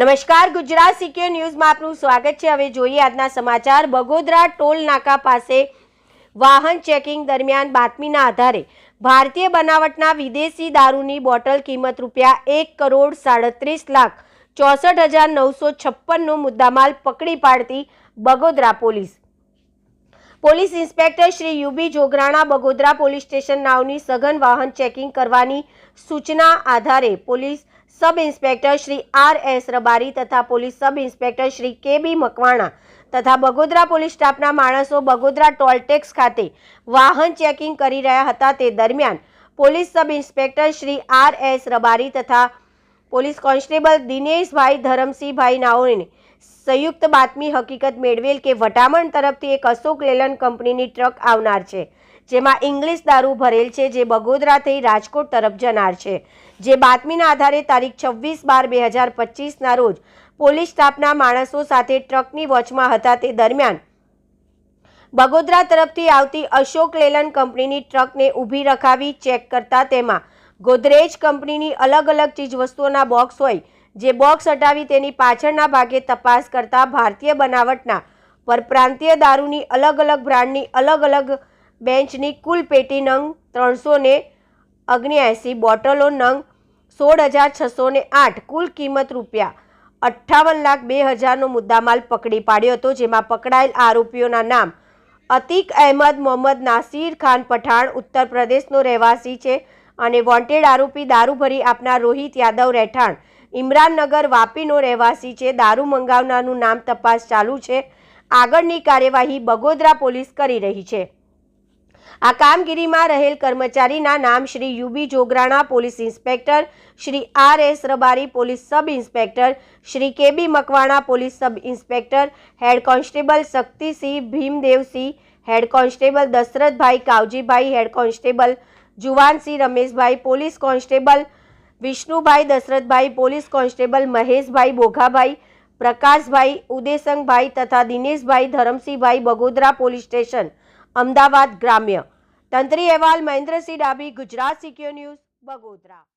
નમસ્કાર, ગુજરાત સીકે ન્યૂઝમાં આપનું સ્વાગત છે. હવે જોઈએ આજના સમાચાર. બગોદરા ટોલ નાકા પાસે વાહન ચેકિંગ દરમિયાન બાતમીના આધારે ભારતીય બનાવટના વિદેશી દારૂની બોટલ કિંમત રૂપિયા એક કરોડ સાડત્રીસ લાખ ચોસઠ હજાર નવસો છપ્પનનો મુદ્દામાલ પકડી પાડતી Bagodara police. Police inspector Shri UB Jograna Bagodara police station નાવની સઘન વાહન ચેકિંગ કરવાની સૂચના આધારે police sub inspector Shri R S Rabari તથા police sub inspector Shri K B Makwana તથા બગોદરા પોલીસ સ્ટાફના માણસો બગોદરા ટોલટેક્સ ખાતે વાહન ચેકિંગ કરી રહ્યા હતા તે દરમિયાન police sub inspector Shri R S Rabari તથા પોલીસ કોન્સ્ટેબલ દિનેશભાઈ ધરમસિંહભાઈ નાઓને સંયુક્ત બાતમી હકીકત મેળવેલ કે વટામણ તરફથી એક અશોક લેલન કંપનીની ટ્રક આવનાર છે. જેમાં ઇંગ્લિશ દારૂ ભરેલ છે, જે બગોદરા થઈ રાજકોટ તરફ જનાર છે. જે બાતમીના આધારે તારીખ છવ્વીસ બાર બે હજાર પચીસના રોજ પોલીસ સ્ટાફના માણસો સાથે ટ્રકની વોચમાં હતા. તે દરમિયાન બગોદરા તરફથી આવતી અશોક લેલન કંપનીની ટ્રકને ઊભી રખાવી ચેક કરતા તેમાં ગોદરેજ કંપનીની અલગ અલગ ચીજવસ્તુઓના બોક્સ હોય, જે બોક્સ હટાવી તેની પાછળના ભાગે તપાસ કરતા ભારતીય બનાવટના પરપ્રાંતીય દારૂની અલગ અલગ બ્રાન્ડની અલગ અલગ બેન્ચની કુલ પેટી નંગ ત્રણસો ને અગ્નિએંસી બોટલો નંગ સોળ હજાર છસો ને આઠ, કુલ કિંમત રૂપિયા અઠ્ઠાવન લાખ બે હજારનો મુદ્દામાલ પકડી પાડ્યો હતો, જેમાં પકડાયેલ આરોપીઓના નામ અતિક અહેમદ, મોહમ્મદ નાસિર ખાન પઠાણ, ઉત્તર પ્રદેશનો રહેવાસી છે અને વોન્ટેડ આરોપી દારૂ ભરી આપનાર રોહિત યાદવ રહેઠાણ. ઇમરાનનગર વાપીનો રહેવાસી છે, દારૂ મંગાવનારનું નામ તપાસ ચાલુ છે. આગળની કાર્યવાહી બગોદરા પોલીસ કરી રહી છે. આ કામગીરીમાં રહેલ કર્મચારીના નામ Shri UB Jograna police inspector, Shri R S Rabari police sub inspector, Shri K B Makwana police sub inspector, head constable Shaktisinh Bhimdevsinh, head constable Dashrathbhai Kavjibhai, head constable Juvansinh Rameshbhai, police constable Vishnubhai Dashrathbhai, police constable Maheshbhai Boghabhai, Prakashbhai Udesangbhai તથા Dineshbhai Dharamsinhbhai Bagodara police station. Ahmedabad ગ્રામ્ય. તંત્રી અહેવાલ Mahendrasinh Dabhi Gujarat secure news Bagodara